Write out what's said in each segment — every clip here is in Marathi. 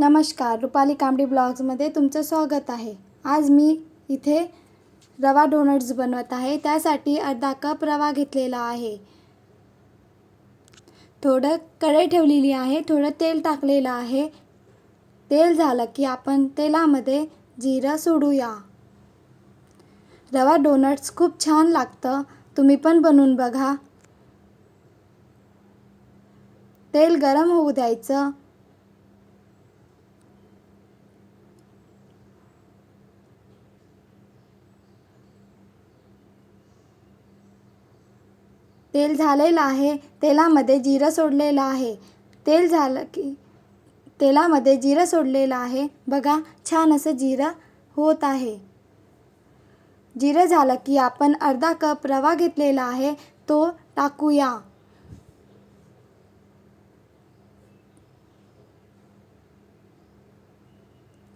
नमस्कार रुपाली कांबडी ब्लॉग्समध्ये तुमचं स्वागत आहे. आज मी इथे रवा डोनट्स बनवत आहे त्यासाठी अर्धा कप रवा घेतलेला आहे. थोडं कढई ठेवलेली आहे थोडं तेल टाकलेलं आहे. तेल झालं की आपण तेलामध्ये जिरं सोडूया. रवा डोनट्स खूप छान लागतं तुम्ही पण बनवून बघा. तेल गरम होऊ द्यायचं. तेल झालेलं आहे तेलामध्ये जिरं सोडलेलं आहे. तेल झालं की तेलामध्ये जिरं सोडलेलं आहे. बघा छान असं जिरं होत आहे. जिरं झालं की आपण अर्धा कप रवा घेतलेला आहे तो टाकूया.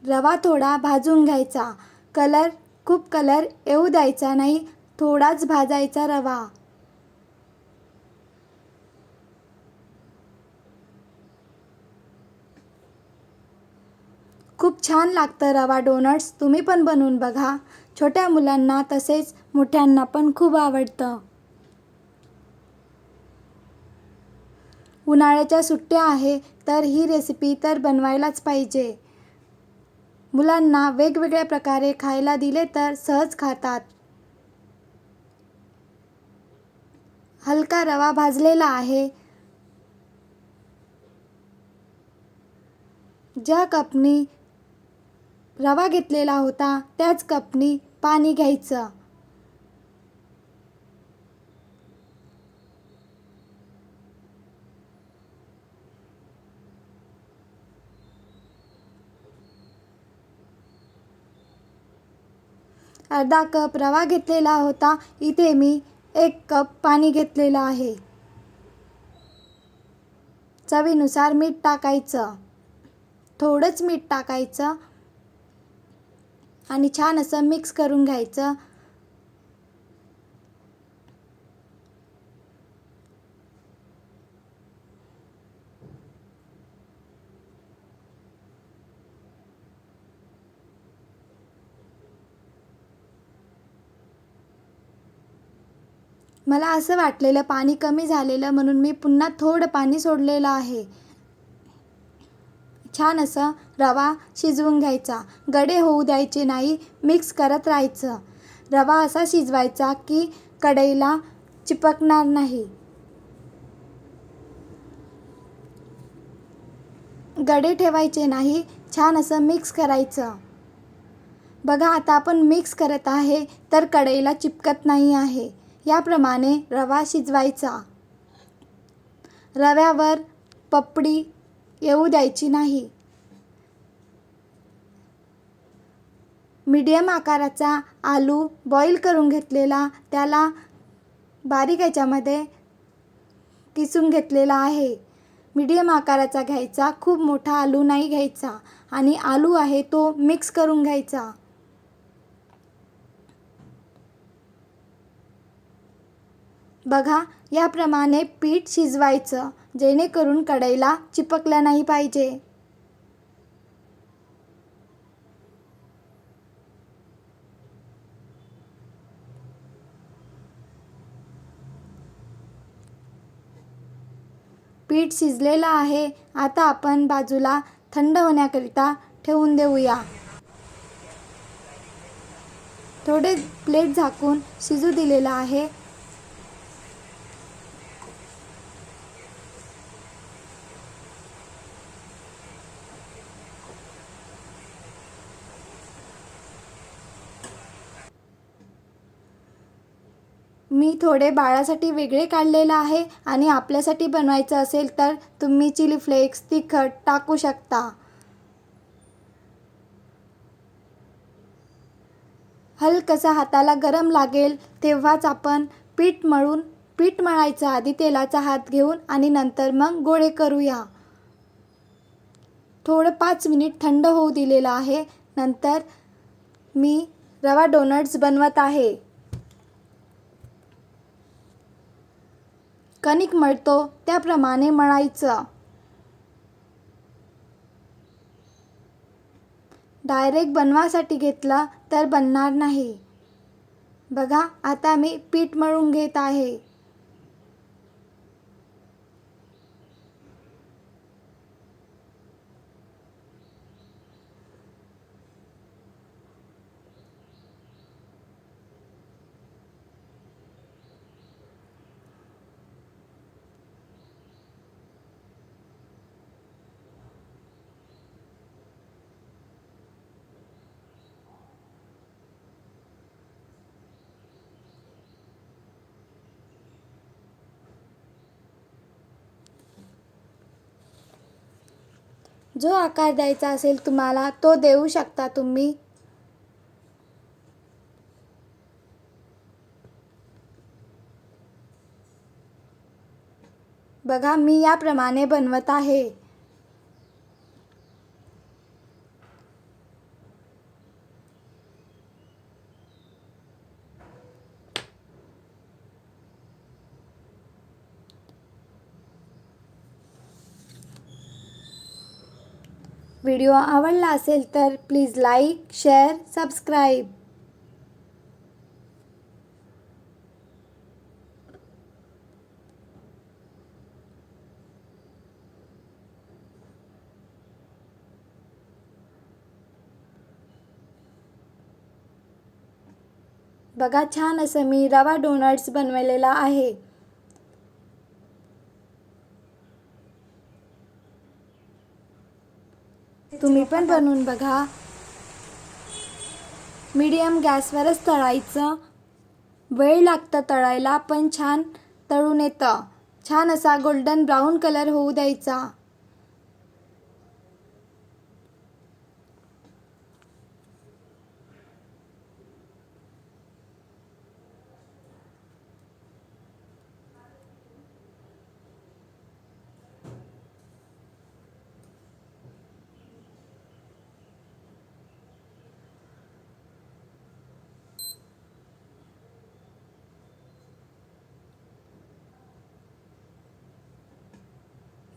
रवा थोडा भाजून घ्यायचा. कलर खूप कलर येऊ द्यायचा नाही थोडाच भाजायचा रवा. खूप छान लागतं रवा डोनट्स. तुम्ही पण बनवून बघा. छोट्या मुलांना तसेच मोठ्यांना पण खूप आवडतं. उन्हाळ्याच्या सुट्ट्या आहे तर ही रेसिपी तर बनवायलाच पाहिजे. मुलांना वेगवेगळ्या प्रकारे खायला दिले तर सहज खातात. हलका रवा भाजलेला आहे. ज्या कपनी रवा घेतलेला होता. त्याच कपनी पाणी घ्यायचं. अर्धा कप रवा घेतलेला होता. इथे मी एक कप पाणी घेतलेलं आहे. चवीनुसार मीठ टाकायचं. थोडंच मीठ टाकायचं. आणि छान असं मिक्स करून घ्यायचं. मला असं वाटलेलं पाणी कमी झालेलं म्हणून मी पुन्हा थोडं पाणी सोडलेलं आहे. छान असं रवा शिजवून घ्यायचा. गडे होऊ द्यायचे नाही मिक्स करत राहायचं. रवा असा शिजवायचा की कढईला चिपकणार नाही. गडे ठेवायचे नाही छान असं मिक्स करायचं. बघा आता आपण मिक्स करत आहे तर कढईला चिपकत नाही आहे. याप्रमाणे रवा शिजवायचा. रव्यावर पपडी येऊ द्यायची नाही. मीडियम आकाराचा आलू बॉईल करून घेतलेला त्याला बारीक याच्यामध्ये किसून घेतलेला आहे. मीडियम आकाराचा घ्यायचा खूप मोठा आलू नाही घ्यायचा आणि आलू आहे तो मिक्स करून घ्यायचा. बघा याप्रमाणे पीठ शिजवायचं. जेणेकरून कढईला चिपकल्या नाही पाहिजे. पीठ शिजलेलं आहे. आता आपण बाजूला थंड होण्याकरिता ठेवून देऊया. थोडे प्लेट झाकून शिजू दिलेलं आहे. मी थोडे बाळासाठी वेगळे काढलेलं आहे आणि आपल्यासाठी बनवायचं असेल तर तुम्ही चिली फ्लेक्स तिखट टाकू शकता. हलकसा हाताला गरम लागेल तेव्हाच आपण पीठ मळून पीठ मळायचं आधी तेलाचा हात घेऊन आणि नंतर मग गोळे करूया. थोडं पाच मिनिट थंड होऊ दिलेलं आहे. नंतर मी रवा डोनट्स बनवत आहे. कणिक मळतो त्याप्रमाणे मळायचं. डायरेक्ट बनवासाठी घेतलं तर बनणार नाही. बघा आता मी पीठ मळून घेत आहे. जो आकार द्यायचा असेल तुम्हाला तो देऊ शकता तुम्ही. बघा मी याप्रमाणे बनवत आहे. व्हिडिओ आवडला असेल तर प्लीज लाईक शेअर सबस्क्राईब बघा छान असं मी रवा डोनट्स बनवलेला आहे. तुम्ही पण बनवून बघा. मीडियम गॅसवरच तळायचं. वेळ लागतं तळायला पण छान तळून येतं. छान असा गोल्डन ब्राऊन कलर होऊ द्यायचा.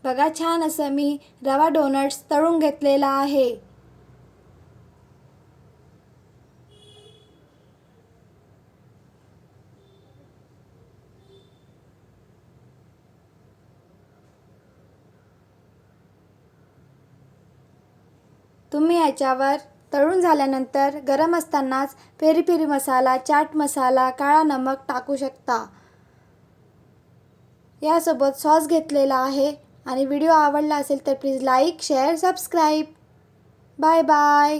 बघा छान असं मी रवा डोनट्स तळून घेतलेला आहे. तुम्ही याच्यावर तळून झाल्यानंतर गरम असतानाच पेरी पेरी मसाला चाट मसाला काळा नमक टाकू शकता. यासोबत सॉस घेतलेला आहे. आणि व्हिडिओ आवडला असेल तर please like share subscribe. Bye bye.